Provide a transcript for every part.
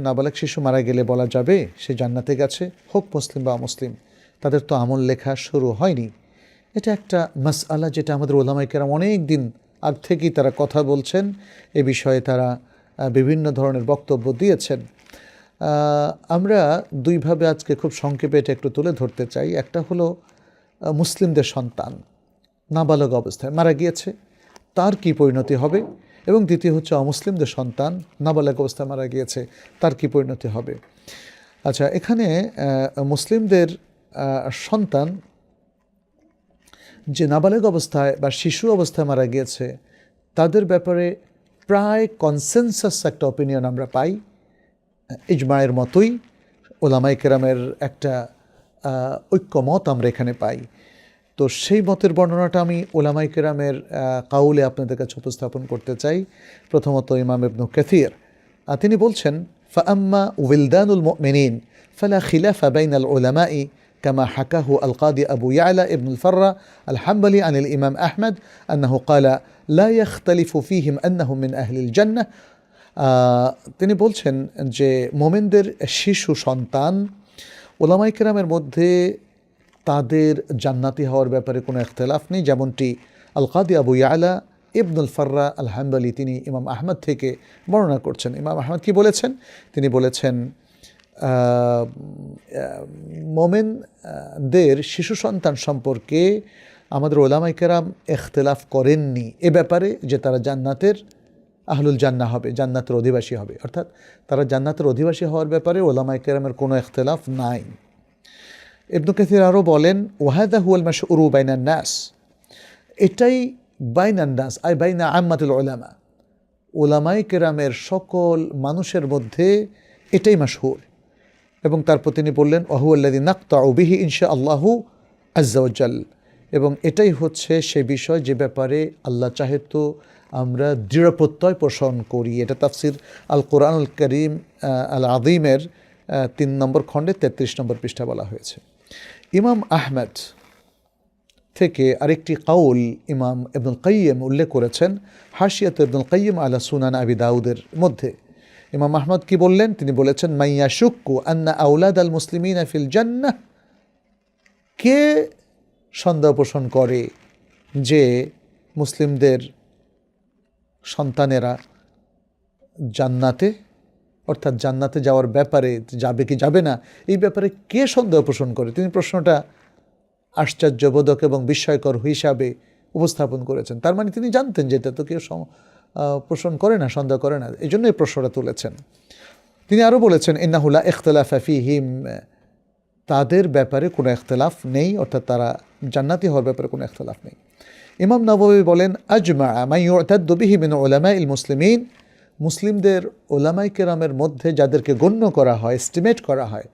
নাবালক শিশু মারা গেলে বলা যাবে, সে জান্নাতে গেছে, হোক মুসলিম বা মুসলিম তাদের তো আমল লেখা শুরু হয়নি। এটা একটা মাস মাসআলা যেটা আমাদের ওলামাইকেরাম অনেক দিন আগ থেকেই তারা কথা বলছেন। এ বিষয়ে তারা বিভিন্ন ধরনের বক্তব্য দিয়েছেন। আমরা দুইভাবে আজকে খুব সংক্ষেপে এটা একটু তুলে ধরতে চাই। একটা হলো মুসলিমদের সন্তান, নাবালক অবস্থায় মারা গিয়েছে, তার কি পরিণতি হবে? এবং দ্বিতীয় হচ্ছে অমুসলিমদের সন্তান। নাবালক অবস্থায় মারা গিয়েছে, তার কি পরিণতি হবে? আচ্ছা এখানে মুসলিমদের সন্তান যে নাবালক অবস্থায় বা শিশু অবস্থায় মারা গিয়েছে, তাদের ব্যাপারে প্রায় কনসেনসাস একটা অপিনিয়ন আমরা পাই, ইজমায়ের মতোই। ওলামাই কেরামের একটা ঐক্যমত আমরা এখানে পাই। তো সেই মতের বর্ণনাটা আমি ওলামাই কেরামের আহ, কাউলে আপনাদের কাছে উপস্থাপন করতে চাই প্রথমত ইমাম ইবনু কাথির আহ, তিনি বলছেন ফাম্মা উইলদানুল মিনীন ফালা খিলাফা বাইন আল ওলামাই كما حكاه القاضي أبو يعلى ابن الفرة الحنبلي عن الإمام أحمد أنه قال لا يختلف فيهم أنهم من أهل الجنة আহ, তিনি বলছেন যে মোমেনদের শিশু সন্তান ওলামাই কেরামের মধ্যে তাদের জান্নাতি হওয়ার ব্যাপারে কোনো এখতলাফ নেই। যেমনটি আল কাদি আবু ইয়ালা ইবনুল ফাররা আল হাম্বালি তিনি ইমাম আহমদ থেকে বর্ণনা করছেন। ইমাম আহমদ কি বলেছেন? তিনি বলেছেন মোমেনদের শিশু সন্তান সম্পর্কে আমাদের ওলামাই কেরাম এখতলাফ করেননি। এ ব্যাপারে যে তারা জান্নাতের আহলুল জান্না হবে, জান্নাতের অধিবাসী হবে। অর্থাৎ তারা জান্নাতের অধিবাসী হওয়ার ব্যাপারে ওলামাই কেরামের কোনো এখতলাফ নাই। ইবনু কাসির আরও বলেন, ওয়াহাদা হুয়াল মাশউরু বাইনান নাস। এটাই বাইনান নাস, আই বাইনা আম্মাতুল ওলামা ওলামাই কেরামের সকল মানুষের মধ্যে এটাই মাশহুর। এবং তারপর তিনি বললেন ওহুয়াল্লাদি নাক্তা বিহি ইনশা আল্লাহু আজ্জাউজ্জাল এবং এটাই হচ্ছে সে বিষয় যে ব্যাপারে আল্লাহ চাহে তো আমরা দৃঢ় প্রত্যয় পোষণ করি। এটা তাফসির আল কোরআনুল করিম আল আদিমের তিন নম্বর খণ্ডে তেত্রিশ নম্বর পৃষ্ঠা বলা হয়েছে। ইমাম আহমেদ থেকে আরেকটি কাউল ইমাম ইবনুল কাইয়িম উল্লেখ করেছেন হাসিয়াত ইবনুল কাইয়িম আলা সুনান আবি দাউদের মধ্যে। ইমাম আহমদ কি বললেন? তিনি বলেছেন মাইয়া শুক্কু আন্না আউলাদ আল মুসলিমিন ফিল জান্নাহ। কে সন্দেহ পোষণ করে যে মুসলিমদের সন্তানেরা জান্নাতে অর্থাৎ জান্নাতে যাওয়ার ব্যাপারে যাবে কি যাবে না, এই ব্যাপারে কে সন্দেহ পোষণ করে? তিনি প্রশ্নটা আশ্চর্যবোধক এবং বিস্ময়কর হিসাবে উপস্থাপন করেছেন। তার মানে তিনি জানতেন যে এটা তো কেউ পোষণ করে না, সন্দেহ করে না। এই জন্য এই প্রশ্নটা তুলেছেন। তিনি আরও বলেছেন ইন্নাহুল্লা ইখতলাফ ফিহিম। তাদের ব্যাপারে কোনো এখতলাফ নেই, অর্থাৎ তারা জান্নাতি হওয়ার ব্যাপারে কোনো এখতলাফ নেই। ইমাম নববী বলেন, আজমা মাই বিহি মিন ওলামা ইল মুসলিমিন মুসলিমদের ওলামাই কেরামের মধ্যে যাদেরকে গণ্য করা হয় এস্টিমেট করা হয়,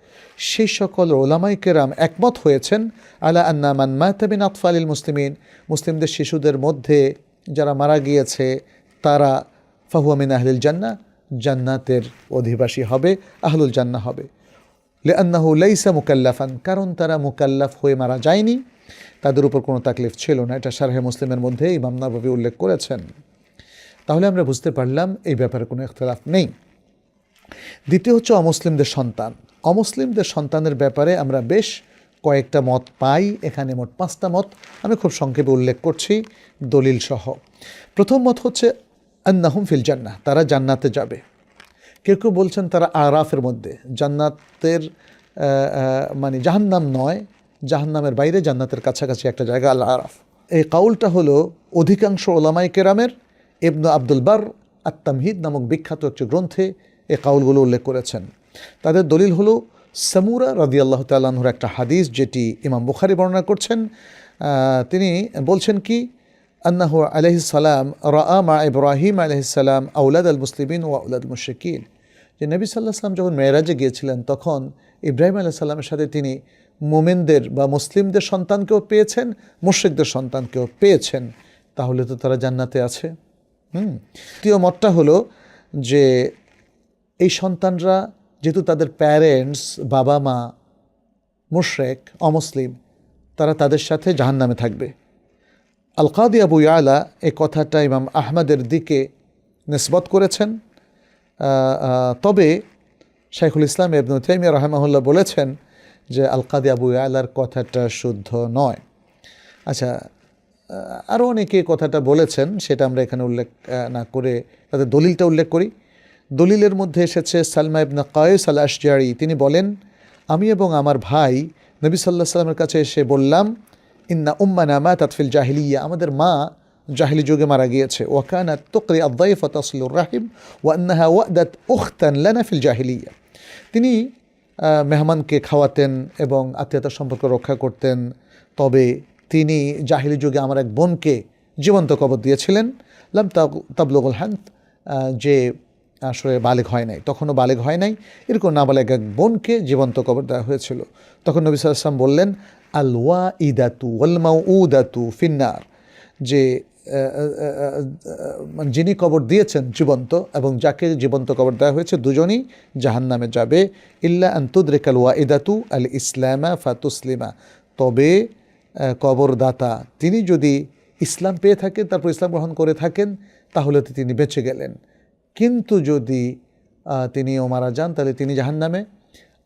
সেই সকল ওলামাই কেরাম একমত হয়েছেন, আলা আন্না মান মাতাবিন আতফালিল মুসলিমিন, মুসলিমদের শিশুদের মধ্যে যারা মারা গিয়েছে, তারা ফাহুয়ামিন আহলিল জান্না জান্নাতের অধিবাসী হবে, আহলুল জান্না হবে। লে লেআন্নাহু লাইসা মুকাল্লাফান, কারণ তারা মুকাল্লাফ হয়ে মারা যায়নি, তাদের উপর কোনো তাকলিফ ছিল না, এটা সারহে মুসলিমের মধ্যে ইমাম নববী উল্লেখ করেছেন। তাহলে আমরা বুঝতে পারলাম এই ব্যাপারে কোনো ইখতলাফ নেই। দ্বিতীয় হচ্ছে অমুসলিমদের সন্তান। অমুসলিমদের সন্তানের ব্যাপারে আমরা বেশ কয়েকটা মত পাই। এখানে মোট পাঁচটা মত আমি খুব সংক্ষেপে উল্লেখ করছি দলিল সহ প্রথম মত হচ্ছে, আন্নাহুম ফিল জান্নাহ, তারা জান্নাতে যাবে। কেউ কেউ বলছেন তারা আরাফের মধ্যে। জান্নাতের মানে জাহান্নাম নয়, জাহান্নামের বাইরে জান্নাতের কাছাকাছি একটা জায়গা আল আরাফ এই কাউলটা হলো অধিকাংশ ওলামাই কেরামের ইবনু আব্দুল বার আত্তামহিদ নামক বিখ্যাত একটি গ্রন্থে এ কাউলগুলো উল্লেখ করেছেন। তাদের দলিল হলো, সামুরা রাদি আল্লাহ তাল্লাহর একটা হাদিস যেটি ইমাম বুখারি বর্ণনা করছেন। তিনি বলছেন কি, আন্নাহু আলহিস সালাম রা মা ইব্রাহিম আলহিস সালাম আউলাদ আল মুসলিমিন ও আউলাদ মুশরিকিন। যে নবী সাল্লাহ সাল্লাম যখন মেয়েরাজে গিয়েছিলেন, তখন ইব্রাহিম আলাহ সাল্লামের সাথে তিনি মোমেনদের বা মুসলিমদের সন্তানকেও পেয়েছেন, মুশ্রিকদের সন্তানকেও পেয়েছেন। তাহলে তো তারা জান্নাতে আছে। হুম। তৃতীয় মতটা হলো যে এই সন্তানরা, যেহেতু তাদের প্যারেন্টস বাবা মা, মুশরেক, অমুসলিম, তারা তাদের সাথে জাহান্নামে থাকবে। আল কাদি আবু ইয়ালা এই কথাটা ইমাম আহমদের দিকে নিসবত করেছেন। তবে শাইখুল ইসলাম ইবনু তাইমিয়া রহমাহুল্লাহ বলেছেন যে আল কাদি আবু আলার কথাটা শুদ্ধ নয়। আচ্ছা আরও অনেকে কথাটা বলেছেন, সেটা আমরা এখানে উল্লেখ না করে তাদের দলিলটা উল্লেখ করি। দলিলের মধ্যে এসেছে সালমা ইবনা কয়েস আল আশজারি তিনি বলেন, আমি এবং আমার ভাই, নবী সাল্লাহ সাল্লামের কাছে এসে বললাম, ইন্না উম্মানা মা তাতফিল জাহিলিয়া আমাদের মা জাহিলি যুগে মারা গিয়েছে। ওয়াকানা তুকরি আদাইফা তাসলুর রাহিম ওয়ান্নাহা ওয়াদাত উখতান লানা ফিল জাহিলিয়া তিনি মেহমানকে খাওয়াতেন এবং আত্মীয়তার সম্পর্ক রক্ষা করতেন। তবে তিনি জাহিলি যুগে আমার এক বোনকে জীবন্ত কবর দিয়েছিলেন। লাম তাব- তাবলুগুল হান্ত যে আসলে বালেগ হয় নাই, তখনও বালেগ হয় নাই। এরকম নাবালেগ এক বোনকে জীবন্ত কবর দেওয়া হয়েছিল। তখন নবী সাল্লাম বললেন, আল ওয়া ইদাতু ওয়ালমাউ উদাতু ফিন্নার যে যিনি কবর দিয়েছেন জীবন্ত এবং যাকে জীবন্ত কবর দেওয়া হয়েছে, দুজনই জাহান নামে যাবে। ইল্লা আন্তুদ্রেকাল ওয়া ইদাতু আল ইসলামা ফাতুসলিমা। তবে কবরদাতা। তিনি যদি ইসলাম পেয়ে থাকেন তারপর ইসলাম গ্রহণ করে থাকেন তাহলে তো তিনি বেঁচে গেলেন। কিন্তু যদি তিনিও মারা যান তাহলে তিনি জাহান্নামে।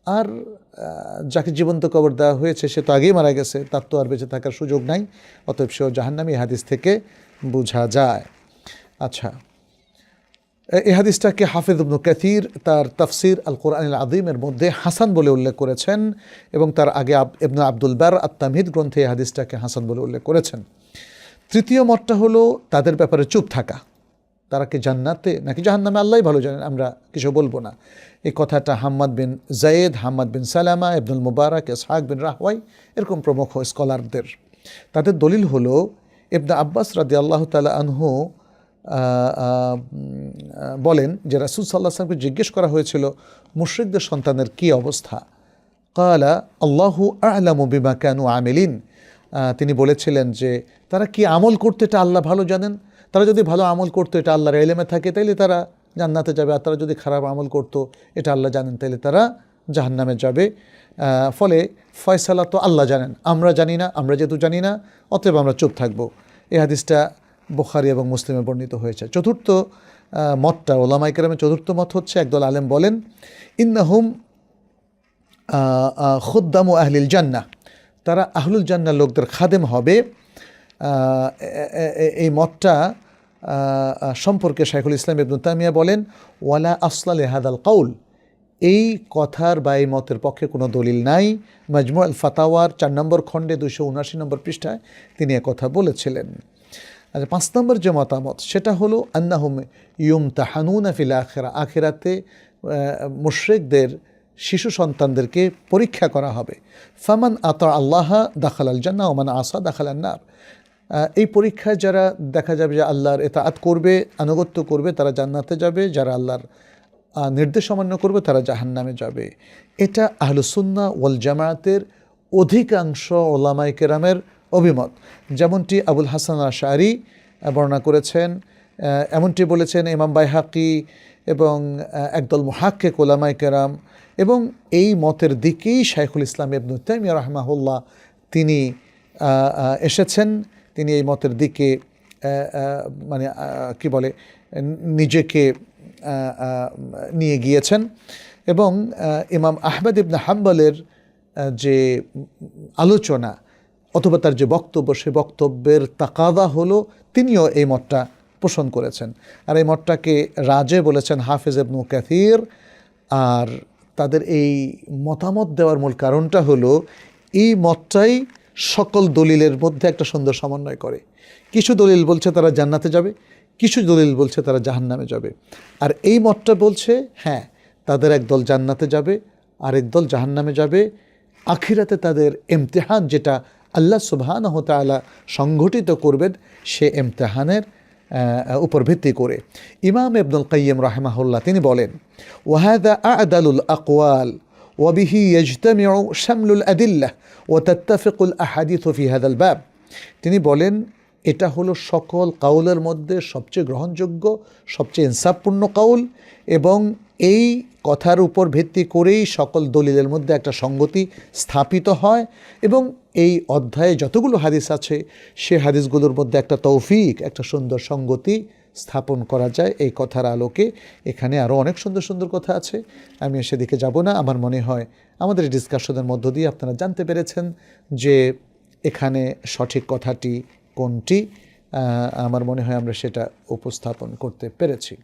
আর আহ, যাকে জীবন্ত কবর দেওয়া হয়েছে সে তো আগেই মারা গেছে তার তো আর বেঁচে থাকার সুযোগ নাই অতএব সেও জাহান্নামী হাদিস থেকে বোঝা যায়। আচ্ছা এই হাদিসটাকে হাফিজ ইবনু কাথির তার তাফসির আল কোরআন আদিমের মধ্যে হাসান বলে উল্লেখ করেছেন এবং তার আগে ইবনু আব্দুল বার আত্মামিদ গ্রন্থে এই হাদিসটাকে হাসান বলে উল্লেখ করেছেন। তৃতীয় মতটা হলো তাদের ব্যাপারে চুপ থাকা। তারা কি জান্নাতে নাকি জাহান্নামে? আল্লাহ ভালো জানেন, আমরা কিছু বলব না। এই কথাটা হাম্মাদ বিন জায়েদ হাম্মাদ বিন সালামা, ইবনুল মুবারক, ইসহাক বিন রাহওয়াই এরকম প্রমুখ স্কলারদের তাদের দলিল হলো, ইবনা আব্বাস রাদি আল্লাহ তালা আনহু বলেন যে রাসুল সাল্লাহ সাল্লামকে জিজ্ঞেস করা হয়েছিল, মুশ্রিকদের সন্তানের কি অবস্থা? কালা আল্লাহু আলামু বিমা কানু আমেলিন। তিনি বলেছিলেন যে, তারা কি আমল করতে এটা আল্লাহ ভালো জানেন? তারা যদি ভালো আমল করতো, এটা আল্লাহর এলেমে থাকে, তাইলে তারা জান্নাতে যাবে। আর তারা যদি খারাপ আমল করতো, এটা আল্লাহ জানেন, তাইলে তারা জাহান্নামে যাবে। ফলে ফয়সালা তো আল্লাহ জানেন। আমরা জানি না, আমরা যেহেতু জানি না, অতএব আমরা চুপ থাকব। এই হাদিসটা বুখারি এবং মুসলিমে বর্ণিত হয়েছে। চতুর্থ মতটা ওলামাই কেরামের চতুর্থ মত হচ্ছে, একদল আলেম বলেন, ইন্নাহুম ও আহলিল জান্না। তারা আহলুল জান্না লোকদের খাদেম হবে। এই মতটা সম্পর্কে শাইখুল ইসলাম ইবনু তামিয়া বলেন, ওয়ালা আসলাল হাদাল কাউল। এই কথার বা এই মতের পক্ষে কোনো দলিল নাই। মাজমু আল ফাতাওয়ার চার নম্বর খণ্ডে দুশো উনাশি নম্বর পৃষ্ঠায় তিনি কথা বলেছিলেন। আচ্ছা পাঁচ নম্বর যে মতামত, সেটা হলো আন্নাহুম ইউম তাহানুন ফিল আখেরা, আখেরাতে মুশ্রেকদের, শিশু সন্তানদেরকে পরীক্ষা করা হবে। ফামান আত আল্লাহ দাখাল আল জান্না ওমান আসা দাখাল আন্নার এই পরীক্ষায় যারা দেখা যাবে যে আল্লাহর এতাআত করবে, আনুগত্য করবে, তারা জান্নাতে যাবে। যারা আল্লাহর নির্দেশ অমান্য করবে, তারা জাহান্নামে যাবে। এটা আহলুসুন্না ওয়াল জামায়াতের অধিকাংশ ওলামাই কেরামের অভিমত। যেমনটি আবুল হাসান আশারি বর্ণনা করেছেন এমনটি বলেছেন ইমাম বাইহাকি এবং একদল মুহাক্কে কোলামাই কেরাম এবং এই মতের দিকেই শাইখুল ইসলাম ইবনু তাইমিয়া রহমাহুল্লাহ তিনি এসেছেন। তিনি এই মতের দিকে মানে কি বলে, নিজেকে নিয়ে গিয়েছেন এবং ইমাম আহমেদ ইবনে হাম্বলের যে আলোচনা অথবা তার যে বক্তব্য, সে বক্তব্যের তাকাদা হলো তিনিও এই মতটা পোষণ করেছেন। আর এই মতটাকে রাজে বলেছেন হাফিজ ইবনু ক্যাথির আর তাদের এই মতামত দেওয়ার মূল কারণটা হলো, এই মতটাই সকল দলিলের মধ্যে একটা সুন্দর সমন্বয় করে। কিছু দলিল বলছে তারা জান্নাতে যাবে, কিছু দলিল বলছে তারা জাহান্নামে যাবে। আর এই মতটা বলছে হ্যাঁ তাদের একদল জান্নাতে যাবে, আরেক দল জাহান্নামে যাবে। আখিরাতে তাদের এমতেহান যেটা আল্লাহ সুবহান তালা সংগঠিত করবেন সে এমতেহানের আহ, উপর ভিত্তি করে ইমাম ইবনুল কাইয়িম রাহমাহুল্লাহ তিনি বলেন ওয়াহাদা আদালুল আকওয়াল وبه يجتمع شمل الأدلة وتتفق الأحاديث في هذا الباب তিনি বলেন এটা হলো সকল কাউলের মধ্যে সবচেয়ে গ্রহণযোগ্য, সবচেয়ে ইনসাফপূর্ণ কাউল এবং এই কথার উপর ভিত্তি করেই সকল দলিলের মধ্যে একটা সঙ্গতি স্থাপিত হয় এবং এই অধ্যায়ে যতগুলো হাদিস আছে, সে হাদিসগুলোর মধ্যে একটা তৌফিক, একটা সুন্দর সঙ্গতি স্থাপন করা যায় এই কথার আলোকে। এখানে আরও অনেক সুন্দর সুন্দর কথা আছে। আমি সেদিকে যাব না। আমার মনে হয় আমাদের ডিসকাশনের মধ্য দিয়ে আপনারা জানতে পেরেছেন যে এখানে সঠিক কথাটি কোনটি আমার মনে হয় আমরা সেটা উপস্থাপন করতে পেরেছি।